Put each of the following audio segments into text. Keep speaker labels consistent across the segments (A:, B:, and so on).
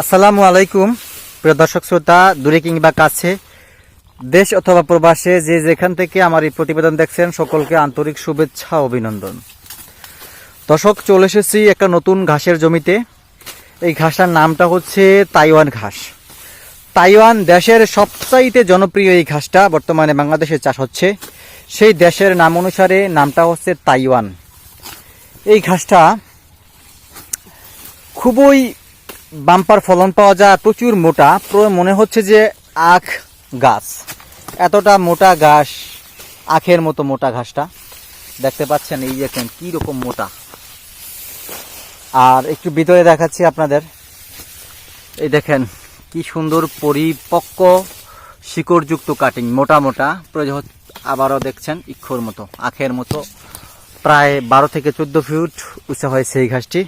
A: আসসালামু আলাইকুম, প্রিয় দর্শক শ্রোতা, দূরে কিংবা কাছে, দেশ অথবা প্রবাসে যে যেখান থেকে আমার এই প্রতিবেদন দেখছেন, সকলকে আন্তরিক শুভেচ্ছা, অভিনন্দন। দর্শক, চলে এসেছি একটা নতুন ঘাসের জমিতে। এই ঘাসটার নামটা হচ্ছে তাইওয়ান ঘাস। তাইওয়ান দেশের সবচাইতে জনপ্রিয় এই ঘাসটা বর্তমানে বাংলাদেশে চাষ হচ্ছে। সেই দেশের নাম অনুসারে নামটা হচ্ছে তাইওয়ান। এই ঘাসটা খুবই বাম্পার ফলন পাওয়া যায় প্রচুর মোটা। মনে হচ্ছে যে আখ গাছ। এতটা মোটা ঘাস, আখের মতো মোটা ঘাসটা। দেখতে পাচ্ছেন এই দেখেন রকম মোটা। আর একটু ভিতরে দেখাচ্ছি আপনাদের। এই দেখেন, কি সুন্দর পরিপক্ক শিকড়যুক্ত কাটিং মোটা মোটা। প্রয়োজন আবারও দেখছেন ইক্ষর মতো, আখের মতো। প্রায় বারো থেকে চোদ্দ ফিট উঁচা হয়েছে এই ঘাসটি।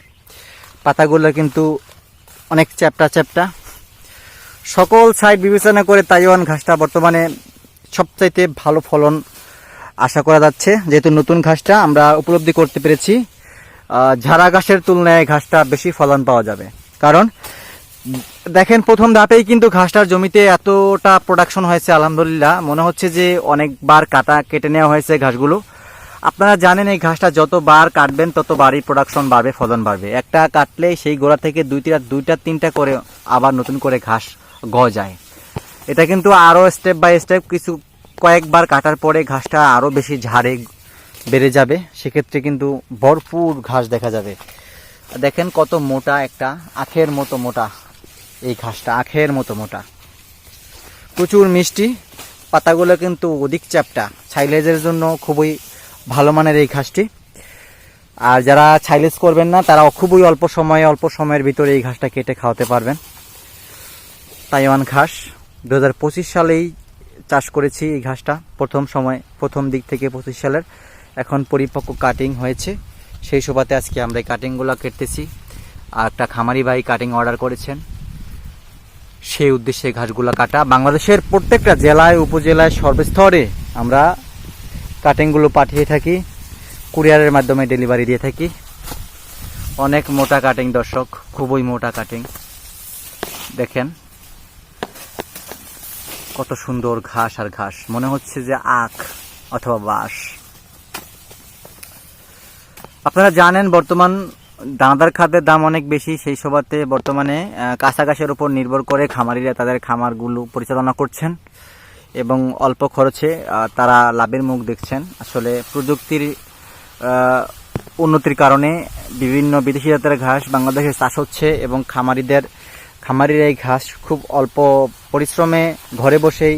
A: পাতাগুলো কিন্তু অনেক চ্যাপটা চ্যাপটা। সকল সাইড বিবেচনা করে তাইওয়ান ঘাসটা বর্তমানে সবচাইতে ভালো ফলন আশা করা যাচ্ছে। যেহেতু নতুন ঘাসটা আমরা উপলব্ধি করতে পেরেছি ঝাড়া ঘাসের তুলনায় ঘাসটা বেশি ফলন পাওয়া যাবে। কারণ, দেখেন প্রথম ধাপেই কিন্তু ঘাসটার জমিতে এতটা প্রোডাকশন হয়েছে, আলহামদুলিল্লাহ। মনে হচ্ছে যে অনেকবার কাটা কেটে নেওয়া হয়েছে ঘাসগুলো। আপনারা জানেন এই ঘাসটা যতবার কাটবেন, ততবারই প্রোডাকশন বাড়বে, ফলন বাড়বে। একটা কাটলে সেই গোড়া থেকে দুইটা দুইটা, তিনটা করে আবার নতুন করে ঘাস গজায়। এটা কিন্তু আরও স্টেপ বাই স্টেপ কিছু কয়েকবার কাটার পরে ঘাসটা আরও বেশি ঝাড়ে বেড়ে যাবে। সেক্ষেত্রে কিন্তু ভরপুর ঘাস দেখা যাবে। দেখেন কত মোটা একটা, আখের মতো মোটা এই ঘাসটা, আখের মতো মোটা। প্রচুর মিষ্টি, পাতাগুলো কিন্তু অধিক চ্যাপটা। সাইলেজের জন্য খুবই ভালো মানের এই ঘাসটি। আর যারা সাইলেজ করবেন না, তারা খুবই অল্প সময়ে, অল্প সময়ের ভিতরে এই ঘাসটা কেটে খাওয়াতে পারবেন। তাইওয়ান ঘাস দু হাজার পঁচিশ সালেই চাষ করেছি এই ঘাসটা। প্রথম সময়, প্রথম দিক থেকে পঁচিশ সালের। এখন পরিপক্ক কাটিং হয়েছে। সেই সুবাদে আজকে আমরা এই কাটিংগুলো কেটেছি আর একটা খামারি ভাই কাটিং অর্ডার করেছেন। সেই উদ্দেশ্যে ঘাসগুলো কাটা। বাংলাদেশের প্রত্যেকটা জেলায়, উপজেলায়, সর্বস্তরে আমরা কাটিংগুলো পাঠিয়ে থাকি কুরিয়ারের মাধ্যমে ডেলিভারি দিয়ে থাকি। অনেক মোটা কাটিং দর্শক, খুবই মোটা কাটিং দেখেন, কত সুন্দর ঘাস আর ঘাস। মনে হচ্ছে যে আখ অথবা বাঁশ। আপনারা জানেন, বর্তমান দানাদার খাদ্যের দাম অনেক বেশি। সেই সবাতে বর্তমানে কাঁচা ঘাসের উপর নির্ভর করে খামারিরা তাদের খামারগুলো পরিচালনা করছেন। এবং অল্প খরচে তারা লাভের মুখ দেখছেন। আসলে প্রযুক্তির উন্নতির কারণে বিভিন্ন বিদেশি জাতের ঘাস বাংলাদেশে চাষ হচ্ছে এবং খামারিদের, খামারিরা এই ঘাস খুব অল্প পরিশ্রমে ঘরে বসেই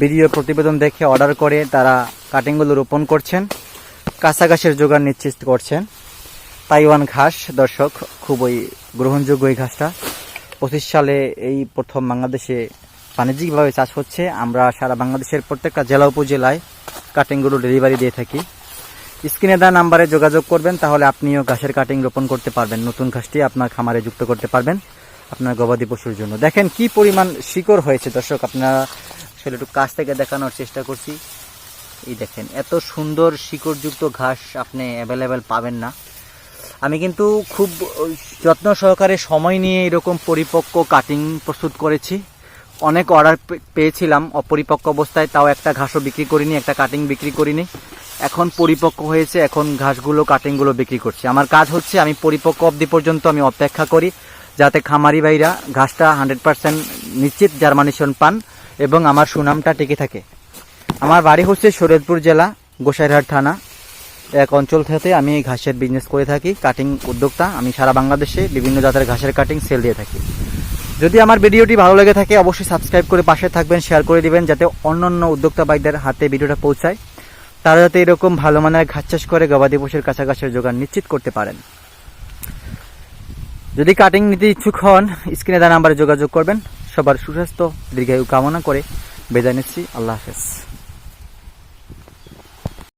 A: ভিডিও প্রতিবেদন দেখে অর্ডার করে তারা কাটিংগুলো রোপণ করছেন, কাঁচা ঘাসের যোগান নিশ্চিত করছেন। তাইওয়ান ঘাস, দর্শক, খুবই গ্রহণযোগ্য এই ঘাসটা। পঁচিশ সালে এই প্রথম বাংলাদেশে বাণিজ্যিকভাবে চাষ হচ্ছে। আমরা সারা বাংলাদেশের প্রত্যেকটা জেলা উপজেলায় কাটিংগুলো ডেলিভারি দিয়ে থাকি। স্ক্রিনে দেওয়া নাম্বারে যোগাযোগ করবেন, তাহলে আপনিও ঘাসের কাটিং রোপণ করতে পারবেন। নতুন ঘাসটি আপনার খামারে যুক্ত করতে পারবেন। আপনার গবাদি পশুর জন্য। দেখেন কি পরিমাণ শিকড় হয়েছে। দর্শক, আপনারা আসলে একটু কাছ থেকে দেখানোর চেষ্টা করছি। এই দেখেন, এত সুন্দর শিকড়যুক্ত ঘাস আপনি অ্যাভেলেবেল পাবেন না। আমি কিন্তু খুব যত্ন সহকারে সময় নিয়ে এরকম পরিপক্ক কাটিং প্রস্তুত করেছি। অনেক অর্ডার পেয়েছিলাম অপরিপক্ক অবস্থায়, তাও একটা ঘাসও বিক্রি করিনি, একটা কাটিং বিক্রি করিনি। এখন পরিপক্ক হয়েছে, এখন ঘাসগুলো কাটিংগুলো বিক্রি করছি। আমার কাজ হচ্ছে, আমি পরিপক্ক অবধি পর্যন্ত আমি অপেক্ষা করি, যাতে খামারি ভাইরা ঘাসটা হান্ড্রেড পার্সেন্ট নিশ্চিত জার্মানেশন পান এবং আমার সুনামটা টিকে থাকে। আমার বাড়ি হচ্ছে শরীয়তপুর জেলা, গোসাইরহাট থানা। এক অঞ্চল থেকে আমি ঘাসের বিজনেস করে থাকি কাটিং উদ্যোক্তা। আমি সারা বাংলাদেশে বিভিন্ন জাতের ঘাসের কাটিং সেল দিয়ে থাকি। যদি আমার ভিডিওটি ভালো লেগে থাকে, অবশ্যই সাবস্ক্রাইব করে পাশে থাকবেন, শেয়ার করে দিবেন, যাতে অন্য অন্য উদ্যোক্তা বাইকদের হাতে ভিডিওটা পৌঁছায়। তারা যাতে এরকম ভালো মানের ঘাস চাষ করে, গবাদি পশুর কাছাকাছি যোগান নিশ্চিত করতে পারেন। যদি কাটিং নিতে ইচ্ছুক হন স্ক্রিনে দেওয়া নাম্বারে যোগাযোগ করবেন। সবার সুস্বাস্থ্য, দীর্ঘায়ু কামনা করে বেজায় নিচ্ছি। আল্লাহ হাফেজ।